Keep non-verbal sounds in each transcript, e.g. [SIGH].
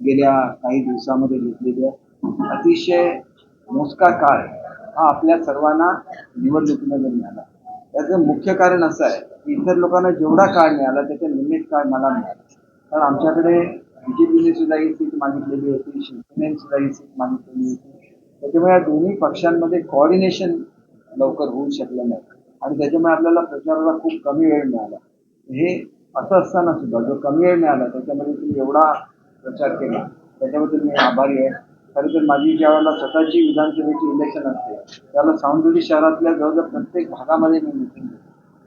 गेल्या काही दिवसामध्ये घेतलेली आहे. अतिशय मोजका काळ हा आपल्या सर्वांना निवडणुकीमध्ये मिळाला. त्याचं मुख्य कारण असं आहे की इतर लोकांना जेवढा काळ मिळाला त्याच्या निमित्त काळ मला मिळाला. कारण आमच्याकडे बीजेपीने सुद्धा ही सीट मागितलेली होती शिवसेनेने सुद्धा ही सीट मागितलेली होती. त्याच्यामुळे या दोन्ही पक्षांमध्ये कॉर्डिनेशन लवकर होऊ शकलं नाही. आणि त्याच्यामुळे आपल्याला प्रचाराला खूप कमी वेळ मिळाला. हे असं असताना सुद्धा जो कमी वेळ मिळाला त्याच्यामध्ये तुम्ही एवढा प्रचार केला. त्याच्याबद्दल मी आभारी आहे. खरं तर माझी ज्या वेळेला स्वतःची विधानसभेची इलेक्शन असते त्याला सावंतवाडी शहरातल्या जवळजवळ प्रत्येक भागामध्ये मी मिटिंग घेतली.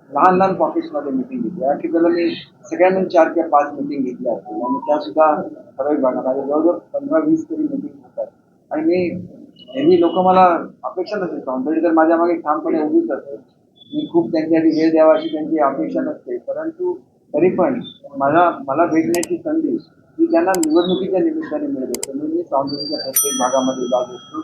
लहान लहान पॉकेट्समध्ये मिटिंग घेतली. या ठिकाणी मी सगळ्यांनी चार किंवा पाच मिटिंग घेतल्या असतील. आणि त्यासुद्धा ठराविक भागामध्ये जवळजवळ पंधरा वीस तरी मिटिंग होतात. आणि मी नेहमी लोक मला अपेक्षा नसते सावंतवाडी तर माझ्या मागे ठामपणे उभीच असते. मी खूप त्यांच्यासाठी वेळ द्यावा अशी त्यांची अपेक्षा नसते. परंतु तरी पण मला मला भेटण्याची संधी की त्यांना निवडणुकीच्या निमित्ताने मिळत असतं. म्हणून मी सावंतवाडीच्या प्रत्येक भागामध्ये जात असतो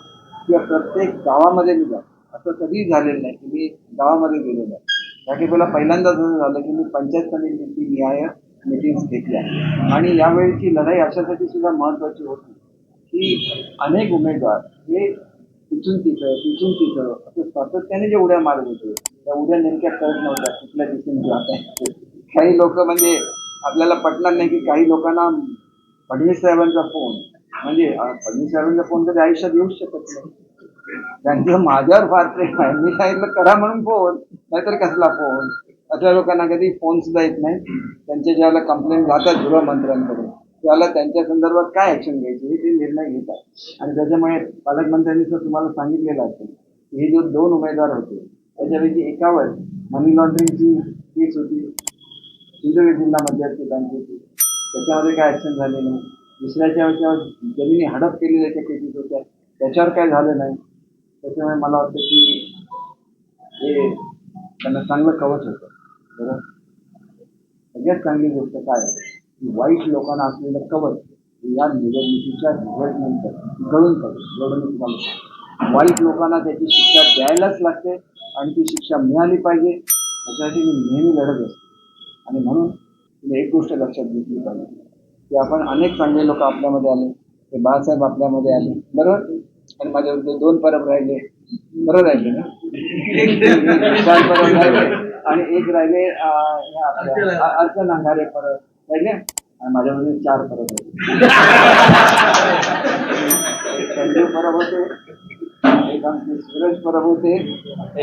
किंवा प्रत्येक गावामध्ये मी जातो. असं कधीही झालेलं नाही की मी गावामध्ये गेलो नाही. या ठिकाणी पहिल्यांदा असं झालं की मी पंचायत समितीची न्याय मिटिंग्स घेतल्या. आणि यावेळीची लढाई अशासाठी सुद्धा महत्वाची होती की अनेक उमेदवार हे तिथून तिथं तिथून तिथं असं सातत्याने जे उड्या मारत होते त्या उड्या नेमक्या कळत नव्हत्या. कुठल्या दिशेने जात आहे काही लोक म्हणजे आपल्याला पटणार नाही की काही लोकांना फडणवीस साहेबांचा फोन. म्हणजे फडणवीस साहेबांचा फोन कधी आयुष्यात येऊच शकत नाही. त्यांचं माझ्यावर फार प्रेम आहे. मी सांगितलं करा म्हणून फोन नाहीतर कसला फोन? अशा लोकांना कधी फोन सुद्धा येत नाही. त्यांच्या ज्यावेळेला कंप्लेंट जातात गृहमंत्र्यांकडे त्याला त्यांच्या संदर्भात काय ऍक्शन घ्यायची हे ते निर्णय घेतात. आणि त्याच्यामुळे पालकमंत्र्यांनी सुद्धा तुम्हाला सांगितलेलं असेल की हे जो दोन उमेदवार होते त्याच्यापैकी एकावर मनी लॉन्ड्रिंगची केस होती. सिंधुदुर्ग जिल्हा मध्यवर्ती बँकेची. त्याच्यामध्ये काय ॲक्सिडेंट झाले नाही. दुसऱ्याच्या याच्यावर जमिनी हडप केलेल्या ज्या केसेस होत्या. त्याच्यावर काय झालं नाही. त्याच्यामुळे मला वाटतं की हे त्यांना चांगलं कवच होतं. बरं? सगळ्यात चांगली गोष्ट काय आहे? की वाईट लोकांना असलेलं कवच या निवडणुकीच्या रिझल्टनंतर गळून पडेल. तुम्हाला वाईट लोकांना त्याची शिक्षा द्यायलाच लागते आणि ती शिक्षा मिळाली पाहिजे. त्याच्यासाठी मी नेहमी लढत असतो. आणि म्हणून एक गोष्ट लक्षात घेतली पाहिजे की आपण अनेक चांगले लोक आपल्यामध्ये आले ते बाळासाहेब आपल्यामध्ये आले बरोबर? आणि माझ्या दोन परब राहिले बरोबर राहिले ना? परब राहिले. आणि एक राहिले हे आपल्या अर्चन अंगारे परब राहिले? आणि माझ्यामध्ये चार परब होते एक संजीव परब होते एक आमचे सूरज परब होते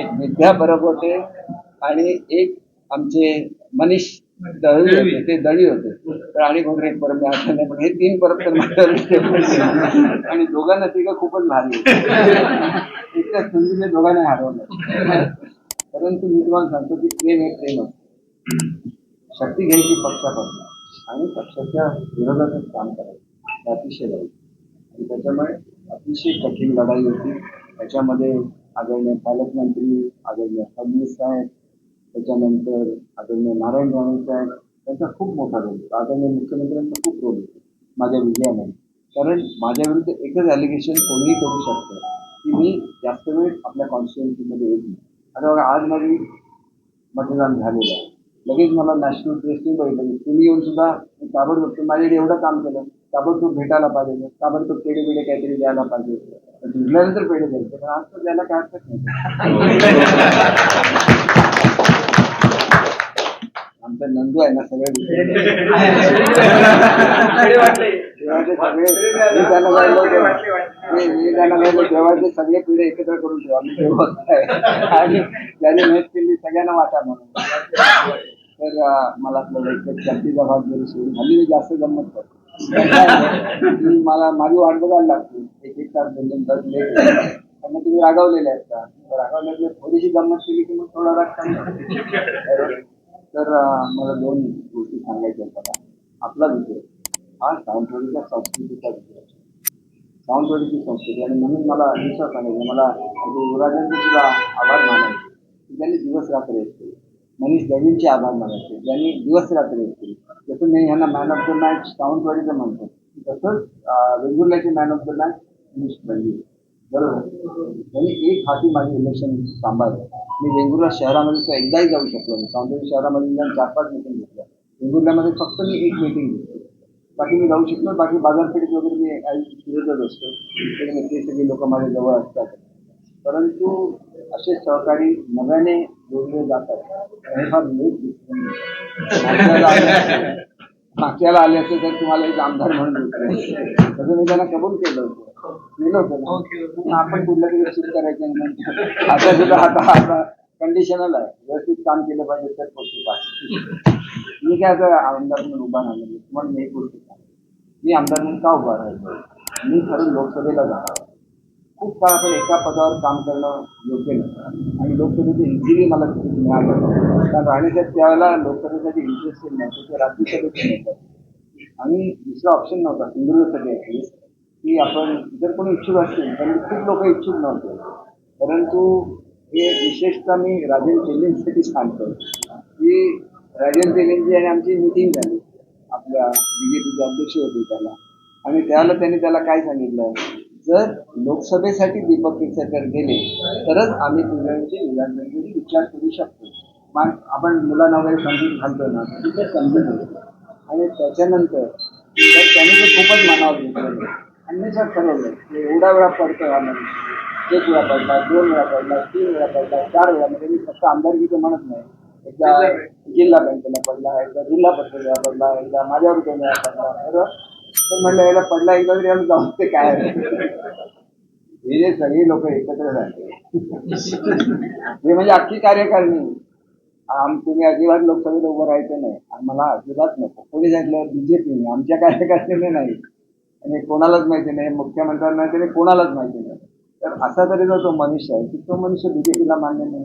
एक विद्या परब होते आणि एक आमचे मनीष दळी होते ते दळी होते. तर आणि पण हे तीन तर ठेवले. आणि दोघांना तिघं खूपच भारी होते. इतक्या संधीने दोघांना हरवलं. परंतु मी तुम्हाला सांगतो की प्रेम हे प्रेम असतं. शक्ती घ्यायची पक्षापासून. आणि पक्षाच्या विरोधातच काम करायचं. अतिशय वाईट आणि त्याच्यामुळे अतिशय कठीण लढाई होती. त्याच्यामध्ये आदरणीय पालकमंत्री आदरणीय फडणवीस साहेब त्याच्यानंतर आदरणीय नारायण राणे साहेब त्यांचा खूप मोठा रोल होता. आदरणीय मुख्यमंत्र्यांचा खूप रोल होता. माझ्या विजयामध्ये कारण माझ्या विरुद्ध एकच ॲलिगेशन कोणीही करू शकतं की मी जास्त वेळ आपल्या कॉन्स्टिट्युन्सीमध्ये येत नाही. आता बघा आज माझी मतदान झालेलं आहे. लगेच मला नॅशनल प्रेसने बघितलं तुम्ही येऊन सुद्धा ताबडतोब माझ्याकडे एवढं काम केलं ताबडतोब भेटायला पाहिजे ताबडतोब पेढे पेढे काहीतरी द्यायला पाहिजे. जिंकल्यानंतर पेढे द्यायचे. पण आज तर द्यायला काय हरकत नाही. नंदू आहे ना [LAUGHS] [LAUGHS] सगळे देवाचे सगळे त्यांना त्यांना पिढे एकत्र करून ठेवा. आणि त्याने मेहनत केली सगळ्यांना वाटा म्हणून. तर मला आपल्याला जास्तीचा भाग जरी सोडून हल्ली मी जास्त गंमत करतो. मला माझी वाट बघायला लागते. एक एक तास दोन दोन तास लेट मग तुम्ही रागावलेले आहेत का? तर रागावल्यातले थोडीशी गंमत केली की मग थोडा राग कमी. तर मला दोन गोष्टी सांगायच्या आहेत आपला विषय हा सावंतवाडीच्या संस्कृतीचा विषय सावंतवाडीची संस्कृती आणि म्हणून मला विश्वास सांगायचं मला म्हणजे युवराजांचे सुद्धा आभार मानायचे. की त्यांनी दिवस रात्र एक केले. मनीष दळवींचे आभार मानायचे. ज्यांनी दिवस रात्र एक केले. जसं मी ह्यांना मॅन ऑफ द मॅच सावंतवाडीचं म्हणतो तसंच वेंगुर्ल्याचे man of the match Manish Dalvi. बरोबर. त्यांनी एक हाती माझे इलेक्शन सांभाळलं मी वेंगुर्ला शहरामध्ये तर एकदाही जाऊ शकलो नाही. सावंतवाडी शहरामध्ये जाऊन चार पाच मिटिंग घेतल्या. वेंगुर्ल्यामध्ये फक्त मी एक मिटिंग घेतली. बाकी मी जाऊ शकलो बाकी बाजारपेठेत वगैरे मी फिरतच असतो. ते सगळे लोक माझ्या जवळ असतात. परंतु असे सहकारी नव्याने जोडले जातात. हे फार लेट दिसतं. मागच्याला आले- असते तर तुम्हाला एक आमदार म्हणून. तसं मी त्यांना कबूल केलं होतं. केलं होतं आपण कुठल्या तरी चूक करायचं आता सुद्धा आता आता कंडिशनल आहे. व्यवस्थित काम केलं पाहिजे तर पाहिजे मी काय आता आमदार म्हणून उभा राहिलो नाही. म्हणून मी गोष्ट. मी आमदार म्हणून का उभा राहिलो? मी खरं लोकसभेला जाणार खूप काळ आपण एका पदावर काम करणं योग्य नसतं आणि लोकसभेचं इझिली मला तिकीट मिळालं कारण राहण्याच्या त्यावेळेला लोकसभेसाठी इंटरेस्टेड नव्हतं. ते राज्यसभेचे नव्हतं. आणि दुसरा ऑप्शन नव्हता सिंधुदुर्गसाठी ॲटलिस्ट की आपण जर कोणी इच्छुक असतील पण खूप लोक इच्छुक नव्हते. परंतु हे विशेषतः मी राजन तेलेंसाठी सांगतो की राजन तेलेंची आणि आमची मिटिंग झाली. आपल्या बी जे पीचे अध्यक्ष होते त्याला. आणि त्यावेळेला त्यांनी त्याला काय सांगितलं? जर लोकसभेसाठी दीपक केसरकर गेले तरच आम्ही तुझ्यांची विधानसभेची विचार करू शकतो. मग आपण मुलांना वगैरे समजून घालतो ना तिथे समजून घेतो आणि त्याच्यानंतर तर त्यांनी ते खूपच मनावर घेतलं जर ठरवलं की एवढा वेळा पडतो आम्हाला एक वेळा पडला दोन वेळा पडला तीन वेळा पडला चार वेळा म्हणजे मी फक्त आमदारकीचं म्हणत नाही. एकदा जिल्हा बँकेला पडला एकदा जिल्हा परिषदेला पडला एकदा माझ्यावर दोन पडला. बरं? तर म्हणलं याला पडला एकदा तरी आम्ही जाऊन ते काय? हे जे सगळी लोक एकत्र राहते हे म्हणजे अख्खी कार्यकारिणी. आम तुम्ही अजिबात लोकसभेत उभं राहायचं नाही. आम्हाला अजिबात नको. कोणी सांगितलं? बीजेपीने आमच्या कार्यकर्त्याने नाही. आणि कोणालाच माहिती नाही. मुख्यमंत्र्यांना माहिती नाही. कोणालाच माहिती नाही. तर असा तरी जो तो मनुष्य आहे की तो मनुष्य बीजेपीला मान्य नाही.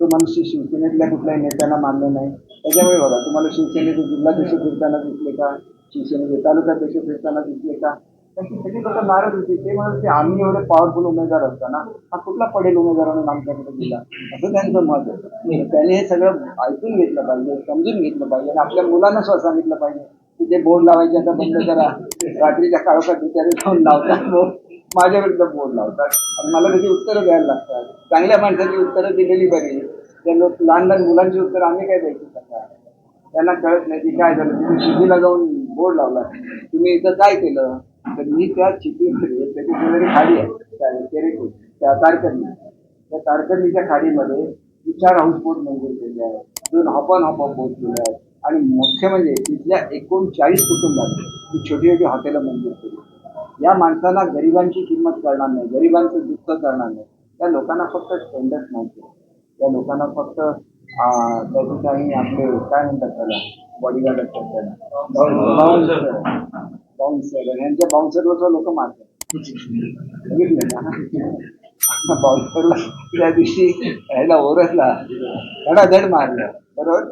तो मनुष्य शिवसेनेतल्या कुठल्याही नेत्यांना मान्य नाही. त्याच्यामुळे बघा तुम्हाला शिवसेनेचे जिल्हाध्यक्ष फिरताना दिसले का? शिवसेनेचे तालुकाध्यक्ष फिरताना दिसले का? त्यांची सगळी लोक नाराज होती. ते म्हणत की आम्ही एवढे पॉवरफुल उमेदवार असताना हा कुठला पडेल उमेदवार म्हणून आमच्याकडे दिला. असं त्यांचं मत आहे. त्याने हे सगळं ऐकून घेतलं पाहिजे समजून घेतलं पाहिजे आणि आपल्या मुलांना स्वतः सांगितलं पाहिजे की ते बोर्ड लावायचे आता बंद करा रात्रीच्या काळोखात बिचारे जाऊन लावतात बोर्ड. माझ्या विरुद्ध बोर्ड लावतात. आणि मला त्याची उत्तरं द्यायला लागतात. चांगल्या माणसाची उत्तरं दिलेली बरी त्या लोक लहान लहान मुलांची उत्तरं आम्ही काय द्यायची? त्यांना कळत नाही की काय झालं. तुम्ही शिटीला जाऊन बोर्ड लावला. तुम्ही इथं काय केलं? तर मी त्या चिटीमध्ये त्याची शेजारी खाडी आहे. त्या तेरेकूट त्या तारकर्ली त्या तारकर्लीच्या खाडीमध्ये चार हाऊसबोट मंजूर केले आहेत दोन हॉपन हॉप बोट केले आहेत. आणि मुख्य म्हणजे तिथल्या एकोणचाळीस कुटुंबात ती छोटी छोटी हॉटेलं मंजूर केली. या माणसांना गरिबांची किंमत करणार नाही. गरिबांचं दुःख करणार नाही. त्या लोकांना फक्त स्टँडर्ड नाही त्या लोकांना फक्त त्या ठिकाणी आपले काय म्हणतात त्याला? बॉडीगार्ड असतात त्याला. बाउन्सर बाउन्सर यांच्या बाउन्सरला लोक मारतात. बघितलं ना बाउन्सरला त्या दिवशी ह्याला ओरसला धडाधड मारलं. बरोबर?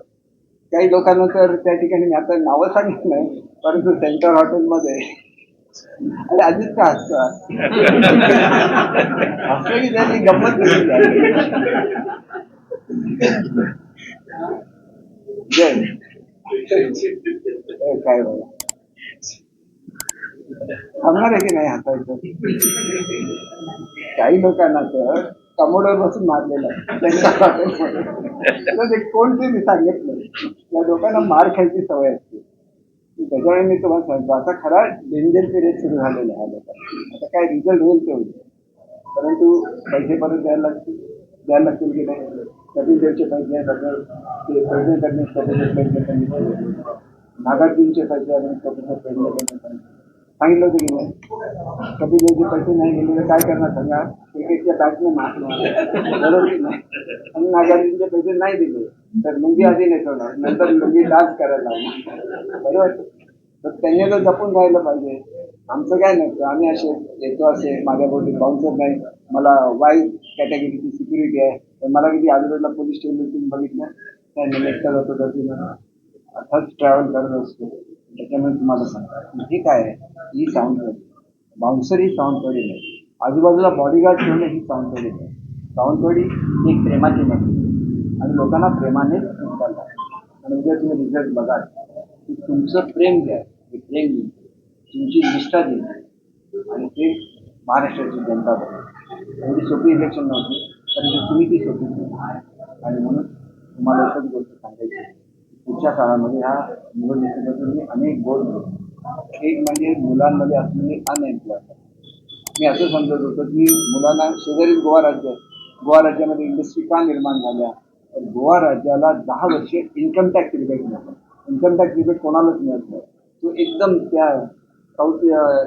काही लोकांना तर त्या ठिकाणी मी आता नावं सांगितलं नाही परंतु सेंटर हॉटेलमध्ये अरे अजित का हसतो? हसतो की गंमत. जय काय बघा थांबणार आहे की नाही हातायचं काही लोकांना तर कमोडवर बसून मारलेलं आहे. कोणते मी सांगितलं? या लोकांना मार खायची सवय असते. त्याच्यामुळे मी तुम्हाला सांगतो आता खरा डेंजर पिरियड सुरू झालेला आहे लोकांना आता काय रिझल्ट होईल ते होईल परंतु पैसे परत द्यायला लागतील द्यायला लागतील की नाही? कधी देवचे पैसे सगळं ते पैसे करणे स्वतःचे पैसे करणे नागार्जुनचे पैसे आणि स्वतःचे पैसे करणे सांगितलं होतं की नाही? कधी देवचे पैसे नाही गेले तर काय करणार सांगा? क्रिकेटच्या बॅटने मारणार बरोबर की नाही? आणि नागार्जुनचे पैसे नाही दिले तर लुंगी आधी नेसवणार नंतर लुंगी डान्स करायला लागणार. बरोबर? तर त्यांनी तर जपून राहिलं पाहिजे. आमचं काय नसतं आम्ही असे येतो असे माझ्या बोटी बाउन्सर नाही. मला वाईट कॅटेगरीची सिक्युरिटी आहे. तर मला किती आजूबाजूला पोलीस स्टेशन तुम्ही बघितलं त्या निमित्त जातो तर अर्थात ट्रॅव्हल करत असतो. त्याच्यामुळे तुम्हाला सांगा हे काय आहे? ही सावंतवाडी बाउन्सर ही सावंतवाडी नाही. आजूबाजूला बॉडीगार्ड ठेवणे ही सावंतवाडी नाही. सावंतवाडी ही एक प्रेमाची नदी आणि लोकांना प्रेमाने जिंकायला आणि उद्या तुम्ही रिझल्ट बघाल की तुमचं प्रेम घ्या हे प्रेम जिंकते तुमची निष्ठा जिंकते आणि ते महाराष्ट्राची जनता बघेल. एवढी सोपी इलेक्शन नव्हती. परंतु तुम्ही ती सोपी आणि म्हणून तुम्हाला एकच गोष्ट सांगायची पुढच्या काळामध्ये ह्या निवडणुकीमधून मी अनेक गोड एक म्हणजे मुलांमध्ये असलेली अनएम्प्लॉयमेंट मी असं समजत होतो की मुलांना शेजारील गोवा राज्य आहे. गोवा राज्यामध्ये इंडस्ट्री का निर्माण झाल्या? तर गोवा राज्याला दहा वर्षे इन्कम टॅक्स रिबेट मिळतो इन्कम टॅक्स रिबेट कोणालाच मिळत नाही. तो एकदम त्या साऊथ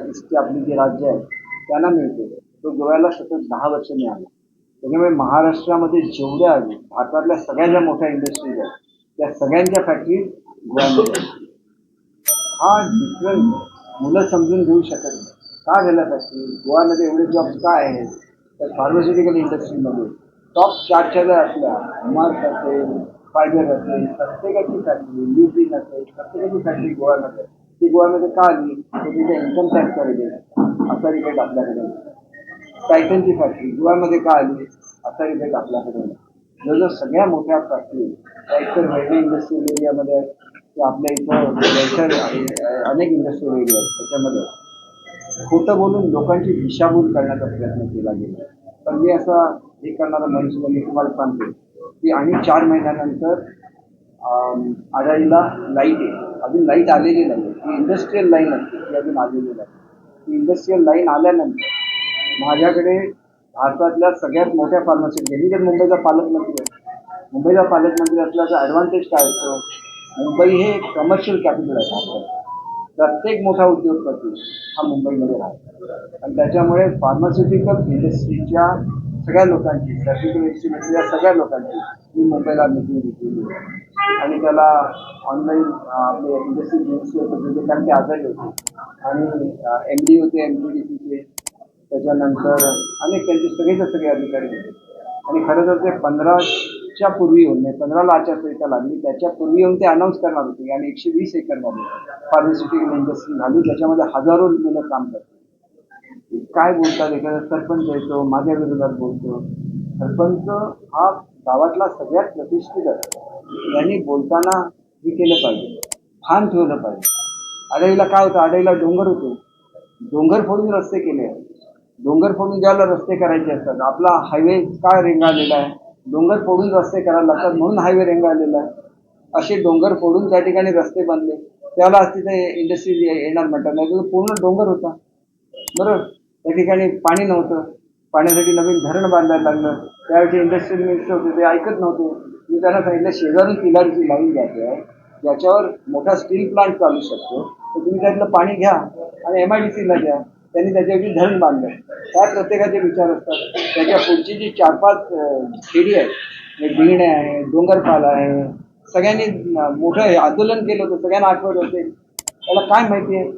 ईस्टची आपली जी राज्य आहे त्यांना मिळतो. तो गोव्याला सतत दहा वर्ष मिळाला. त्याच्यामुळे महाराष्ट्रामध्ये जेवढ्या भारतातल्या सगळ्या ज्या मोठ्या इंडस्ट्रीज आहेत त्या सगळ्यांच्या फॅक्टरी गोव्यामध्ये हा डिफरन्स मुलं समजून घेऊ शकत नाही. का झाल्या फॅक्टरी गोव्यामध्ये एवढे जॉब्स काय आहेत? तर फार्मास्युटिकल इंडस्ट्रीमध्ये टॉप चारच्या जर असल्या मार्क असेल फायबर असेल प्रत्येकाची फॅक्टरी ल्युपिन असेल प्रत्येकाची फॅक्टरी गोव्यामध्ये ती गोव्यामध्ये का आली? तर तिथे इन्कम टॅक्स रिबेट असा रिबेट आपल्याकडे टायटनची फॅक्टरी गोव्यामध्ये का आली असा इफेक्ट आपल्याकडे आहे. जवळजवळ सगळ्या मोठ्या फॅक्टरी त्या एकतर वेगळ्या इंडस्ट्रियल एरियामध्ये आहेत आपल्या इथं अनेक इंडस्ट्रियल एरिया आहेत त्याच्यामध्ये खोटं बोलून लोकांची दिशाभूल करण्याचा प्रयत्न केला गेला पण मी असा हे करणारा मनुष्य मी तुम्हाला सांगतो की आणि चार महिन्यानंतर अम, आडाईला लाइट आहे अजून लाइट आलेली नाही ती इंडस्ट्रीयल लाईन असते ती अजून आलेली नाही ती इंडस्ट्रीयल लाईन आल्यानंतर माझ्याकडे भारतातल्या सगळ्यात मोठ्या फार्मसी मी तर मुंबईचा पालकमंत्री आहे मुंबईचा पालकमंत्री असल्याचा ॲडव्हान्टेज काय असतो? मुंबई हे कमर्शियल कॅपिटल आहे प्रत्येक मोठा उद्योगपती हा मुंबईमध्ये राहतो. आणि त्याच्यामुळे फार्मास्युटिकल इंडस्ट्रीच्या सगळ्या लोकांची सर्जिकल इंस्ट्रुमेंटच्या सगळ्या लोकांची मी मुंबईला मिटिंग घेतलेली आहे. आणि त्याला ऑनलाईन आपले इंडस्ट्री मिनिस्ट्री होते कारण ते आजारी होते. आणि एम डी होते एम डी डी सीचे त्याच्यानंतर अनेक त्यांचे सगळेचे सगळे अधिकारी होते. आणि खरं तर ते पंधराच्या पूर्वी येऊन म्हणजे पंधराला आचारसंहिता लागली त्याच्या पूर्वी येऊन ते अनाऊन्स करणार होते. आणि एकशे वीस एकरमध्ये फार्मास्युटिकल इंडस्ट्री झाली. त्याच्यामध्ये हजारो मुलं काम करतात. काय बोलतात एखादा सरपंच येतो माझ्या विरोधात बोलतो. सरपंच हा गावातला सगळ्यात प्रतिष्ठित असतो त्यांनी बोलताना हे केलं पाहिजे. भान ठेवलं पाहिजे. आडईला काय होतं? आडईला डोंगर होतो. डोंगर फोडून रस्ते केले. आहेत डोंगर फोडून ज्याला रस्ते करायचे असतात. आपला हायवे काय रेंगाळलेला आहे? डोंगर फोडून रस्ते करायला लागतात म्हणून हायवे रेंगाळलेला आहे. असे डोंगर फोडून त्या ठिकाणी रस्ते बांधले. त्याला तिथे इंडस्ट्री येणार म्हणतात. नाही तर पूर्ण डोंगर होता. बरोबर? त्या ठिकाणी पाणी नव्हतं. पाण्यासाठी नवीन धरण बांधायला लागलं. त्यावेळी इंडस्ट्रियल मिनिस्टर होते ते ऐकत नव्हते. मी त्यांना सांगितलं शेजारून किल्लारीची लाईन घ्यायची आहे. ज्याच्यावर मोठा स्टील प्लांट चालू शकतो. तर तुम्ही त्यातलं पाणी घ्या आणि एम आय डी सीला द्या. त्यांनी त्याच्यावरती धरण बांधलं त्या प्रत्येकाचे विचार असतात. त्याच्या पुढची जी चार पाच खेडी आहेत म्हणजे आहे डोंगरपाल आहे सगळ्यांनी मोठं हे आंदोलन केलं होतं सगळ्यांना आठवत होते. त्याला काय माहिती आहे?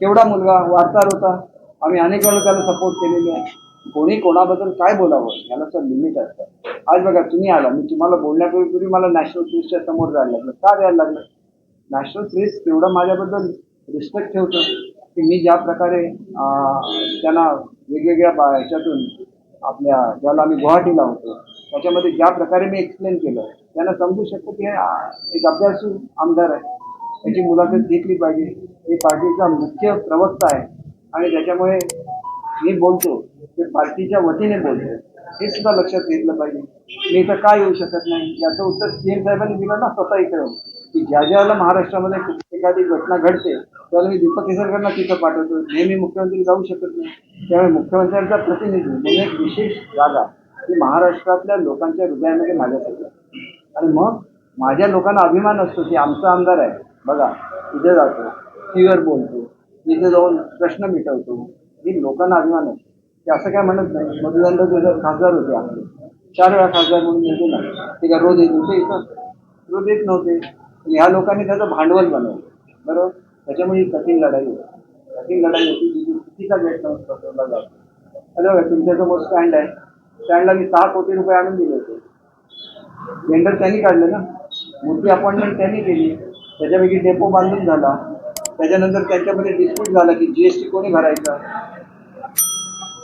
केवढा मुलगा वार्ताहर होता. आम्ही अनेक वेळा त्याला सपोर्ट केलेले आहे. कोणी कोणाबद्दल काय बोलावं? याला तर लिमिट असतं. आज बघा तुम्ही आला मी तुम्हाला बोलण्यापूर्वी मला नॅशनल प्रेसच्या समोर जायला लागलं. का द्यायला लागलं? नॅशनल प्रेस तेवढं माझ्याबद्दल रिस्पेक्ट ठेवतं. की मी ज्या प्रकारे त्यांना वेगवेगळ्या बा- ह्याच्यातून आपल्या ज्याला आम्ही गुवाहाटीला होतो त्याच्यामध्ये ज्या प्रकारे मी एक्सप्लेन केलं त्यांना समजू शकतो की हे एक अभ्यासू आमदार आहे. त्याची मुलाखत घेतली पाहिजे. हे पार्टीचा मुख्य प्रवक्ता आहे. आणि त्याच्यामुळे मी बोलतो ते पार्टीच्या वतीने बोलतो. हे सुद्धा लक्षात घेतलं पाहिजे. मी इथं का येऊ शकत नाही? याचं उत्तर सीएम साहेबांनी दिलं ना स्वतः इकडं. की ज्या ज्याला महाराष्ट्रामध्ये एखादी घटना घडते त्याला मी दीपक केसरकरांना तिथं पाठवतो. नेहमी मुख्यमंत्री जाऊ शकत नाही. त्यामुळे मुख्यमंत्र्यांचा प्रतिनिधी म्हणून एक विशेष जागा ही महाराष्ट्रातल्या लोकांच्या हृदयामध्ये माझ्यासाठी आणि मग माझ्या लोकांना अभिमान असतो की आमचा आमदार आहे. बघा तिथे जातो टीव्हीवर बोलतो तिथे जाऊन प्रश्न मिटवतो. ही लोकांना अभिमान असतो. ते असं काय म्हणत नाही. मधुदंड तुझं खासदार होते आपले चार वेळा खासदार म्हणून येतो ना. ते काय रोज येत होते इथं? रोज येत नव्हते. पण ह्या लोकांनी त्याचं भांडवल बनवलं. बरोबर? त्याच्यामुळे ही कठीण लढाई होती. कठीण लढाई होती जी चुकीचा गैरसमज पसरवला जातो. आता बघा तुमच्यासमोर स्टँड आहे. स्टँडला मी सहा कोटी रुपये आणून दिले होते. टेंडर त्यांनी काढलं ना? मोठी अपॉइंटमेंट त्यांनी केली. त्याच्यापैकी डेपो बांधून झाला. त्याच्यानंतर त्यांच्यामध्ये डिस्प्यूट झाला की जीएसटी कोणी भरायचा?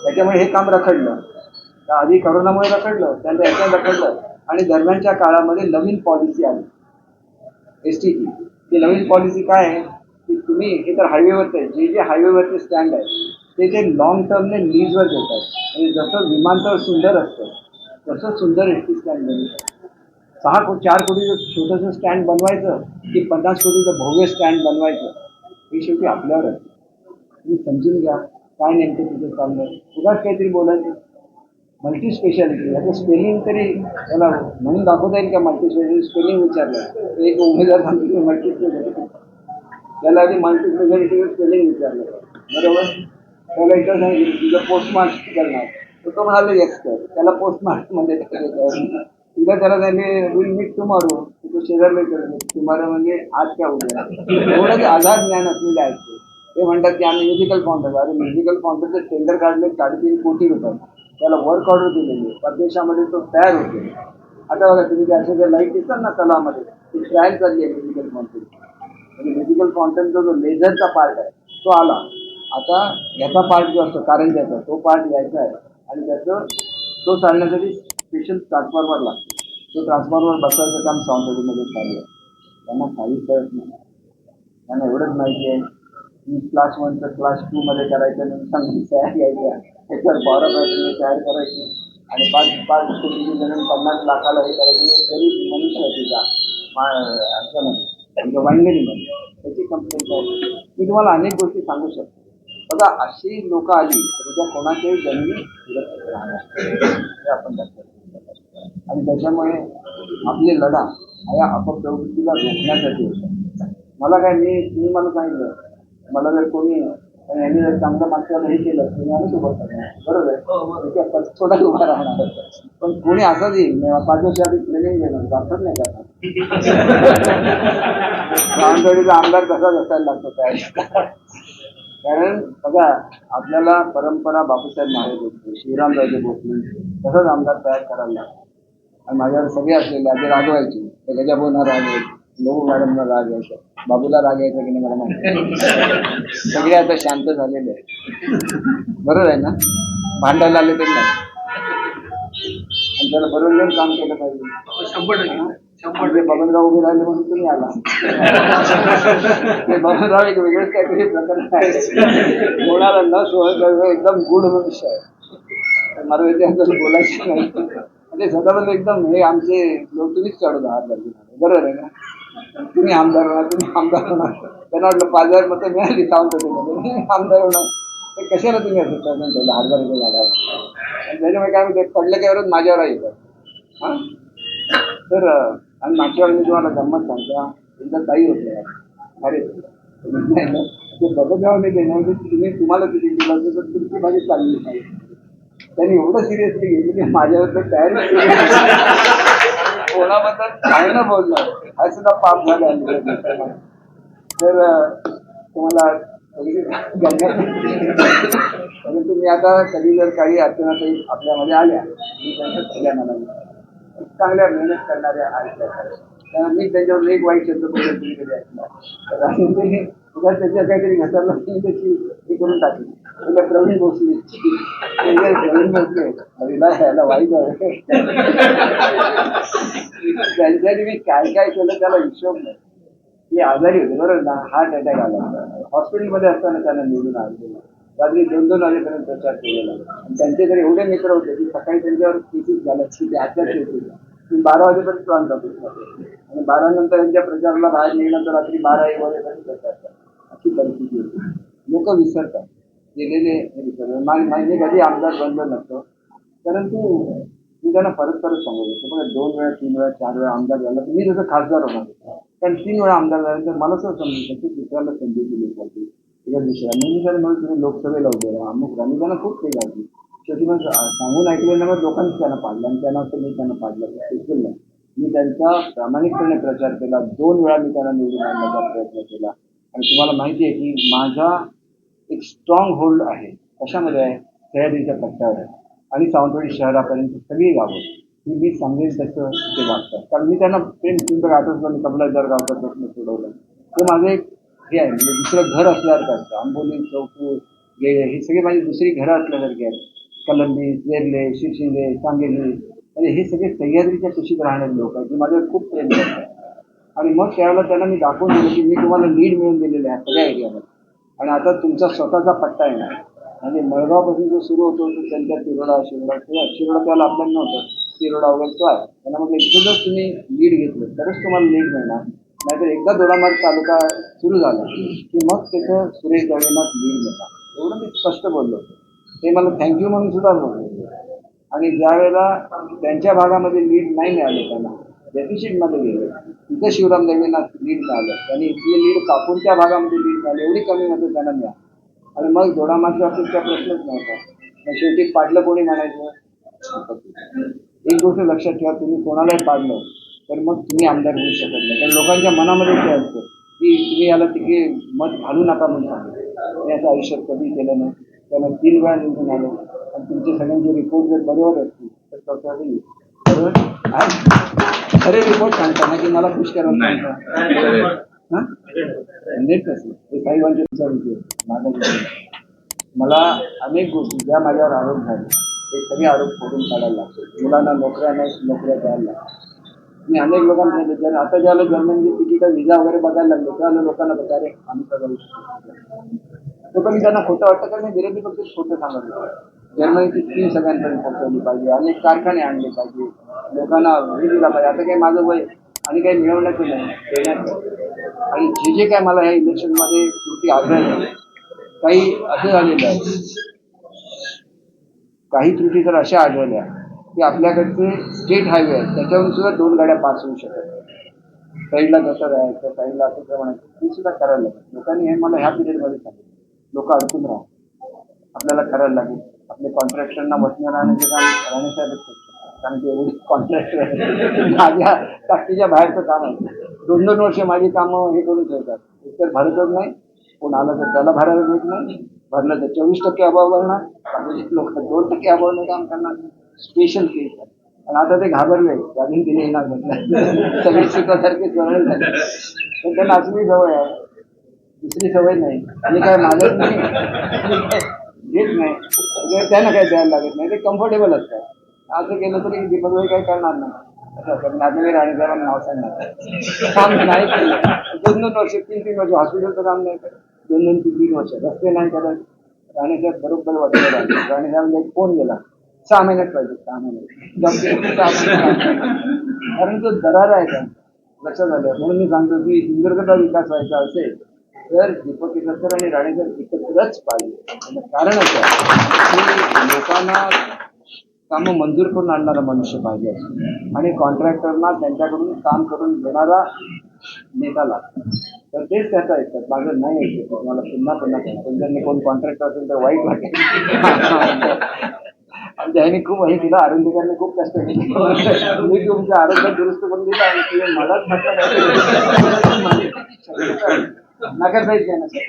त्याच्यामुळे हे काम रखडलं. आधी करोनामुळे रखडलं त्यानंतर याच्यात रखडलं. आणि दरम्यानच्या काळामध्ये नवीन पॉलिसी आली. एस टीची ती नवीन पॉलिसी काय आहे? की तुम्ही हे तर हायवेवरचं आहे. जे जे हायवेवरचे स्टँड आहे ते ते लॉंग टर्मने लीजवर आहेत. म्हणजे जसं विमानतळ सुंदर असतं तसं सुंदर एस टी स्टँड बनवू सहा को चार कोटीचं छोटंसं स्टँड बनवायचं की पन्नास कोटीचं भव्य स्टँड बनवायचं हे शेवटी आपल्यावर आहे. तुम्ही समजून घ्या काय नेमकं तिथे चाललं उगाच काहीतरी बोलायचं. मल्टी स्पेशालिटी याचं स्पेलिंग तरी त्याला म्हणून दाखवता येईल का मल्टी स्पेशालिटी स्पेलिंग विचारलं एक उमेदवार सांगतो मल्टी स्पेशालिटी त्याला आधी मल्टी स्पेशालिटीचं स्पेलिंग विचारलं. बरोबर? त्याला इथं सांगितलं तुझं पोस्टमार्क करणार तर तो म्हणाला येस कर त्याला पोस्टमार्क म्हणजे तिथं त्याला त्यांनी विल मीट टुमारो तो शेजारला करतो टुमारो म्हणजे आज काय उद्या? एवढंच आधार ज्ञान असलेले आहेत ते. म्हणतात की आम्ही म्युझिकल फाउंडर अरे म्युझिकल फाउंडरचं टेंडर काढले साडेतीन कोटी रुपये. त्याला वर्क ऑर्डर दिलेली आहे. परदेशामध्ये तो तयार होतो. आता बघा तुम्ही असे जे लाइट दिसतात ना तलामध्ये ती ट्रायल चालली आहे मेडिकल फाउंटेन म्हणजे मेडिकल फाउंटेनचा जो लेझरचा पार्ट आहे तो आला. आता याचा पार्ट जो असतो कारण कारंजाचा तो पार्ट यायचा आहे. आणि त्याचं तो चालण्यासाठी स्पेशल ट्रान्सफॉर्मर लागतो. तो ट्रान्सफॉर्मर बसवायचं काम साऊंडमध्ये चालू आहे. त्यांना काही कळत नाही. त्यांना एवढंच माहिती आहे. की क्लास वनचं क्लास टूमध्ये करायचं नंतर तयार आहे त्याच्यावर बारा पॅटर्न तयार करायची आणि पाच पाच कोटीची जमीन पन्नास लाखाला हे करायची. म्हणजे गरीब मनुष्य आहे तिचा. मा- ह्याच्यामध्ये म्हणजे वांगणीमध्ये. त्याची कंप्लेंट आहे मी तुम्हाला अनेक गोष्टी सांगू शकतो. बघा अशी लोक आली तर उद्या कोणाच्याही जमिनी सुरक्षित राहणार हे आपण लक्षात आणि त्याच्यामुळे आपले लढा या अपप्रवृत्तीला रोखण्यासाठी होता. मला काय मी तुम्ही मला सांगितलं. मला जर कोणी पण यांनी जर चांगलं मागच्याला हे केलं तर आम्ही उभं करणार बरोबर आहे? पण थोडा उभा राहणार पण कोणी असंच येईल पाच वर्ष आधी ट्रेनिंग घेणार जातात नाही करणार. [LAUGHS] आमदार तसाच असायला लागतो काय कारण बघा आपल्याला परंपरा बापूसाहेब महाराज होते शिवरामराजे भोसले तसंच आमदार तयार करायला लागतो आणि माझ्यावर सगळे असलेले आधी रागवायचे ते राग यायचं लोक मॅडमना राग यायचा. बाबूला राग यायचा की नाही मला माहिती. सगळे आता शांत झालेले आहेत. बरोबर आहे ना? भांडायला आले तरी नाही. आणि त्याला बरोबर येऊन काम केलं पाहिजे. शंभर टक्के. म्हणजे बबनराव उभे राहिले म्हणून तुम्ही आला. ते बबनराव एक वेगळेच काहीतरी प्रकरण आहे कोणाला न करणं एकदम गुढ मनुष्य आहे. मला त्याच्याबद्दल बोलायचं नाही. म्हणजे स्वतःबद्दल एकदम हे आमचे लोक तुम्हीच काढून आहात बरोबर आहे ना? तुम्ही आमदार होणार तुम्ही आमदार होणार. त्यांना वाटलं पाच हजार मतं मिळाली सावंतवाडीमध्ये आमदार होणार. तर कशाला तुम्ही असं प्रश्न ठेवला हजार रुपये झाल्यावर त्याच्यामुळे काय म्हणते पडलं काय वरच माझ्यावर येतात हां? तर आणि मागच्या वेळी मी तुम्हाला गंमत सांगता एकदा ताई होते. अरे ते नाही जेव्हा मी देण्यामध्ये तुम्ही तुम्हाला किती दिलं असेल तर तुमची माझी चालली नाही. त्यांनी एवढं सिरियसली घेतली की माझ्याबद्दल तयारी कोणाबद्दल काय न बोलणार. हा सुद्धा पाप झाला तर तुम्हाला सगळी गंमत परंतु मी आता कधी जर काही अडचणातही आपल्यामध्ये आल्या मी त्यांच्या पहिल्या मनाने चांगल्या मेहनत करणाऱ्या आहेत कारण मी त्याच्यावर एक वाईट शब्द बोलत तुम्ही कधी ऐकला तर आणि ते उगाच त्याच्या काहीतरी घसरला मी त्याची हे करून टाकली. तुला प्रवीण भोसले. प्रवीण भोसले हरीला यायला वाईट आहे. त्यांच्यासाठी मी काय काय केलं त्याला हिशोब नाही. ते आजारी होते बरोबर ना हार्ट अटॅक आला. हॉस्पिटलमध्ये असताना त्यांना निवडून आले रात्री दोन दोन वाजेपर्यंत प्रचार केलेला. आणि त्यांचे तर एवढे मित्र होते की सकाळी त्यांच्यावर केसेस झाल्या की ते होते. ती बारा वाजेपर्यंत प्लॉन करतो आणि बारा नंतर त्यांच्या प्रचाराला बाहेर निघणं तर रात्री बारा एक वाजेपर्यंत प्रचार करतात अशी परिस्थिती होती. लोक विसरतात. गेलेले विसरतात. माझे कधी आमदार बंद नसतो. परंतु मी त्यांना परत परत सांगत होतो बघा दोन वेळा तीन वेळा चार वेळा आमदार झाला तर मी जसं खासदार होणार होतो. कारण तीन वेळा आमदार झाल्यानंतर मला असं समजू की दुसऱ्याला संधी दिली पाहिजे. एका दुसऱ्याने मी त्याला म्हणून तुम्ही लोकसभेला उभे राहा. अमुक राहा मी त्यांना खूप काही घातली शेवटी मग सांगून ऐकलेलं मग लोकांनी त्यांना पाडलं आणि त्यांना असं मी त्यांना पाडलं. ऐकलं नाही. मी त्यांचा प्रामाणिकपणे प्रचार केला. दोन वेळा मी त्यांना निवडून आणण्याचा प्रयत्न केला. आणि तुम्हाला माहिती आहे की माझा एक स्ट्रॉंग होल्ड आहे. कशामध्ये आहे? सह्याद्रीच्या पट्ट्यावर आहे. आणि सावंतवाडी शहरापर्यंत सगळी गावं. ही मी सांगेन तसं ते वागतात कारण मी त्यांना प्रेम तुमचं आठवलं मी कमलाजर गावचा प्रश्न सोडवला. ते माझं एक हे आहे म्हणजे दुसरं घर असल्यासारखं आंबोली चौकूर गेळे हे सगळे माझी दुसरी घरं असल्यासारखी आहेत. कलंबी वेरले शिरशिंगे सांगेली. म्हणजे हे सगळे सह्याद्रीच्या कुशीत राहणारे लोक आहेत. जे माझ्यावर खूप प्रेम करतात. आणि मग त्यावेळेला त्यांना मी दाखवून दिलं की मी तुम्हाला लीड मिळून दिलेले आहे सगळ्या एरियामध्ये आणि आता तुमचा स्वतःचा पट्टा येणार. आणि मळगावपासून जो सुरू होतो तो त्यांच्या तिरोडा शिरोडा. किंवा शिरोडा त्याला आपल्याला नव्हतं. तिरोडा वगैरे तो आहे. त्यांना म्हटलं इथं जर तुम्ही लीड घेतलं तरच तुम्हाला लीड मिळणार. नाहीतर एकदा दोडामार्ग तालुका सुरू झाला की मग त्याचं सुरेश दळवेंना लीड मिळणार. एवढं मी स्पष्ट बोललो. होतो ते मला थँक्यू म्हणून सुद्धा बोललो. आणि ज्यावेळेला त्यांच्या भागामध्ये लीड नाही मिळाले त्यांना डेफिशिटमध्ये गेले. तिथं शिवराम देवींना लीड मिळालं. त्यांनी इथली लीड कापून त्या भागामध्ये लीड मिळाली. एवढी कमी मध्ये त्यांना मिळाली. आणि मग दोडामागच्या बाबतीतचा प्रश्नच नव्हता. मग शेवटी पाडलं कोणी म्हणायचं? एक गोष्ट लक्षात ठेवा तुम्ही कोणालाही पाडलं तर मग तुम्ही आमदार होऊ शकत नाही. कारण लोकांच्या मनामध्ये ते असतं की तुम्ही याला तिथे मत घालू नका म्हणून. मी असं आयुष्यात कधी केलं नाही. त्यानं तीन वेळा निवडून आलो. आणि तुमचे सगळ्यांचे रिपोर्ट जर बरोबर असतील तर स्वतः येईल बरोबर खरे रिपोर्ट सांगताना की मला खुश करायला सांगता? नीट नसेल हे माझा मला अनेक गोष्टी ज्या माझ्यावर आरोप झाले ते सगळे आरोप फोडून काढायला लागतो. मुलांना नोकऱ्या नाही नोकऱ्या द्यायला लागतात मी अनेक लोकांना सांगितलं आता ज्याला जर्मनी तिकीट विजा वगैरे बघायला लागलो त्यावेळेला लोकांना बघा रे आम्ही सगळं तो पण त्यांना खोटं वाटतं कारण विरोधी पक्ष खोटं सांगत जर्मनीची स्कीम सगळ्यांपर्यंत पोहोचवली पाहिजे अनेक कारखाने आणले पाहिजे. लोकांना हे दिला पाहिजे. आता काही माझं वय आणि काही मिळवण्याचं नाही. देण्याचं आणि जे जे काय मला या इलेक्शनमध्ये त्रुटी आढळल्या काही असं झालेलं आहे. काही त्रुटी तर अशा आढळल्या की आपल्याकडचे स्टेट हायवे आहेत त्याच्यावरून सुद्धा दोन गाड्या पास होऊ शकत साईडला कसं राहायचं साईडला असं म्हणायचं ते सुद्धा करायला लागेल. लोकांनी हे मला ह्या पिरियडमध्ये सांगितलं. लोक अडकून राहा आपल्याला करायला लागेल. आपले कॉन्ट्रॅक्टरना वचनं राहण्याचं काम राहण्यासाठी कारण ते एवढी कॉन्ट्रॅक्टर [LAUGHS] माझ्या ताकदीच्या बाहेरचं काम आहे. दोन दोन वर्ष माझी कामं हे करून ठेवतात. एकतर भरतच नाही कोण आलं तर त्याला भरायला देत नाही भरलं तर चोवीस टक्के अभाव भरणार लोक दोन टक्के अभावने काम करणार. स्पेशल केस आणि आता ते घाबरले अजून तिने येणार म्हटलं. [LAUGHS] सगळे शिकवासारखे सवय झाली. पण त्यांना अजूनही सवय आहे. दुसरी सवय नाही. आणि काय मागत नाही घेत नाही. त्यांना काही द्यायला लागत नाही. ते कम्फर्टेबल असतात असं केलं तरी दीपक भाई काही करणार नाही. असं असतं. नातेवाईक आणि नाव सांगणार काम नाही केलं. दोन दोन वर्ष तीन तीन वर्ष हॉस्पिटलचं काम नाही करत दोन दोन तीन तीन वर्ष रस्ते नाही करत राणेसाहेब बरोबर वाटलं राहते म्हणजे एक फोन गेला. सहा महिन्यात पाहिजे सहा महिन्यात. कारण तो दरार आहे का? लक्षात आलं. म्हणून मी सांगतो की सिंधुदुर्गचा विकास व्हायचा असेल तर दीपक केसरकर आणि राणेकर एकत्रच पाहिजे कारण असं की लोकांना कामं मंजूर करून आणणारा मनुष्य पाहिजे आणि कॉन्ट्रॅक्टरना त्यांच्याकडून काम करून देणारा नेता लागतो तर तेच त्याचं ऐकतात माझं नाही ऐकत तुम्हाला पुन्हा पुन्हा त्यांनी कोण कॉन्ट्रॅक्टर असेल तर वाईट वाटेल. आमच्या ह्याने खूप हे दिलं आरोग्यकांनी खूप कष्ट केले. मी तुमचं आरोग्य दुरुस्त करून दिलं आणि तुम्ही मलाच म्हटलं नका जायचं ना सर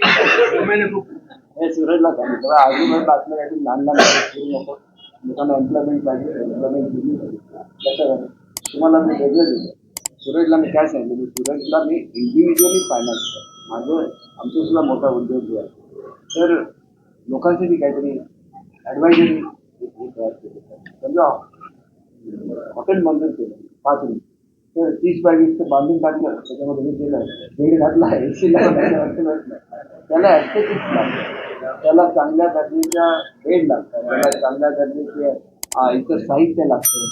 हे सुरजला सांगितलं आजूबाजूला असलं काहीतरी लहान लहान नको. लोकांना एम्प्लॉयमेंट पाहिजे एम्प्लॉयमेंट दिली पाहिजे. तुम्हाला मी वेगळं दिलं. सुरेशला मी काय सांगितलं? मी सुरेशला मी इंडिव्हिज्युअली फायनान्स माझं आमचं सुद्धा मोठा उद्योग जो आहे. तर लोकांसाठी काहीतरी ॲडवायझरी तयार केली. समजा हॉटेल मंजूर केलं पाच रूम तर तीस बाय वीसचं बांधून टाकलं. त्याच्यामध्ये मी केलं. बेड घातला ए लावला त्याला ॲस्थेटिक्स लागलं त्याला चांगल्या दर्जाच्या बेड लागतात. त्याला चांगल्या दर्जाचे इतर साहित्य लागतं.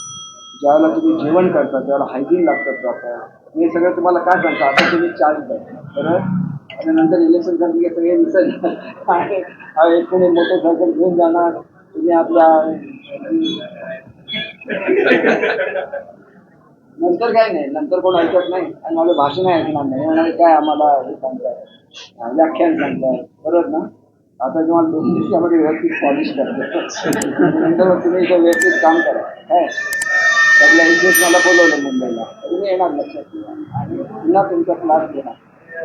ज्यावेळेला तुम्ही जेवण करता त्यावेळेला हायजीन लागतं प्रॉपर हे सगळं तुम्हाला काय सांगता? आता तुम्ही चार्ज द्या बरोबर? आणि नंतर इलेक्शन झाली की सगळे विसरले. आणि हा एक कोणी मोटरसायकल घेऊन जाणार. तुम्ही आपल्या नंतर काय नाही. नंतर कोण ऐकत नाही. आणि माझं भाषण ऐकणार नाही. म्हणाले काय आम्हाला हे सांगताय? व्याख्यान सांगताय. बरोबर ना? आता जेव्हा दोन दिवसामध्ये व्यवस्थित पॉलिश करतो नंतर मग तुम्ही इथं व्यवस्थित काम करा. काय? त्यातल्या एक दिवस मला बोलवलं मुंबईला. तरी मी येणार लक्षात ठेवा आणि पुन्हा तुमचा क्लास घेणार.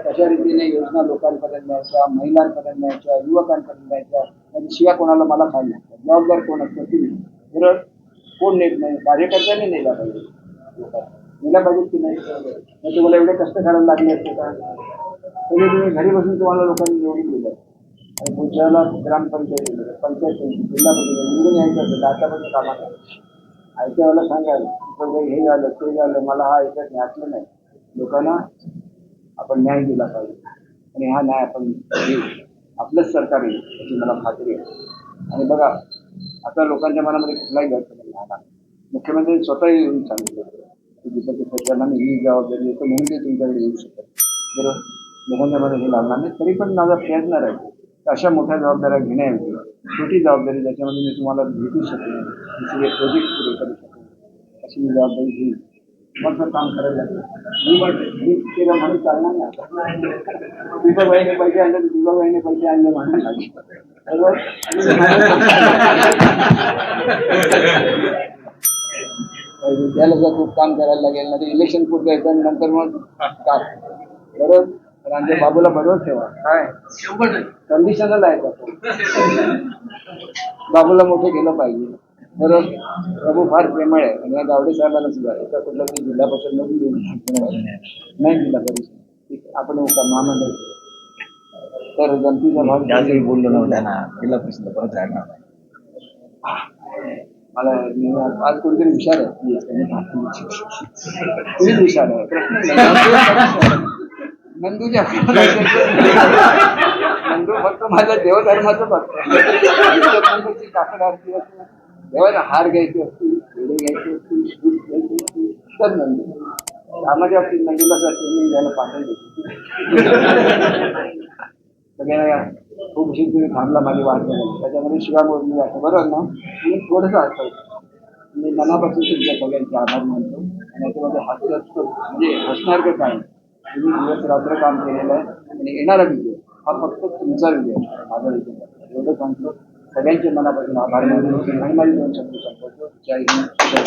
कशा रीतीने योजना लोकांपर्यंत न्यायच्या महिलांपर्यंत न्यायच्या युवकांपर्यंत न्यायच्या आणि शिवाय कोणाला मला खायला लागतात जबाबदार कोण असतं? तुम्ही. बरोबर कोण नेत नाही? कार्यकर्त्यांनी नेला पाहिजे. नेला पाहिजे की नाही? तुम्हाला एवढे कष्ट करायला लागले असते का? तरी तुम्ही घरी बसून तुम्हाला लोकांनी निवडून दिलं आणि पुढच्याला ग्रामपंचायत पंचायत जिल्हा परिषद निवडून यायचं असेल आतापर्यंत कामात आहे. आयत्या वेळेला सांगायला बाई हे झालं ते झालं मला हा ऐकत नाही असलं नाही. लोकांना आपण न्याय दिला पाहिजे. आणि हा न्याय आपण देऊ. आपलंच सरकार येईल याची मला खात्री आहे. आणि बघा आता लोकांच्या मनामध्ये कुठलाही गैरसमज राहणार नाही. मुख्यमंत्री स्वतः येऊन सांगितलं की दीपक सरकारला मी ही जबाबदारी देतो म्हणून ते तुमच्याकडे येऊ शकत बरोबर लोकांच्यामध्ये हे लागणार नाही तरी पण माझा प्रयत्न राहील. अशा मोठ्या जबाबदाऱ्या घेण्याऐवजी छोटी जबाबदारी ज्याच्यामध्ये मी तुम्हाला भेटू शकेन दुसरे प्रोजेक्ट पुरे करू शकेन अशी मी जबाबदारी घेईन. मग जर काम करायला लागेल मी मी केलं म्हणून चालणार नाही. आता पैसे आणले तर पैसे आणले म्हणून त्याला जर खूप काम करायला लागेल ना ते इलेक्शन पुरतं येतं नंतर मग काम. बरोबर? तर आमच्या बाबूला बरोबर ठेवा. काय? कंडिशनल आहे का बाबूला मोठं केलं पाहिजे. बरोबर प्रभू फार प्रेमळ आहे. आणि या गावडे साहेबांना सुद्धा एका कुठल्या तरी जिल्हा परिषद मधून घेऊन नाही जिल्हा परिषद. आपण महामंडळ. तर गणतीचा भाग त्याचवेळी बोललो नव्हतं त्यांना. जिल्हा परिषद परत राहणार नाही. मला आज कोणतरी हुशार आहे. तुम्हीच हुशार आहे. प्रश्न नाही. नंदूच्या नंदू फक्त माझ्या देवधर्माचं नंदूची काकड असली असती देवाला हार घ्यायचे असतील वेळे घ्यायचे असतील दूध घ्यायची असतील तर नंदू. कामाच्या बाबतीत नंदूला असं मी द्यायला पाठवून देतो सगळ्यांना खूप उशीर तुम्ही थांबला माझी वाट बघायला त्याच्यामध्ये शिवा बोलली जाते बरोबर ना मी थोडंसं हसतो मी मनापासून तुमच्या सगळ्यांचे आभार मानतो. आणि याच्यामध्ये हास्य असतो म्हणजे हसणार का काय? तुम्ही दिवस रात्र काम केलेलं आहे. आणि येणारा विजय हा फक्त तुमचा विजय आहे, माझा विजय एवढं सांगतो. सगळ्यांचे मनापासून आभार मानतो. आणि माझी दोन शब्द संपवतो. जय हिंद.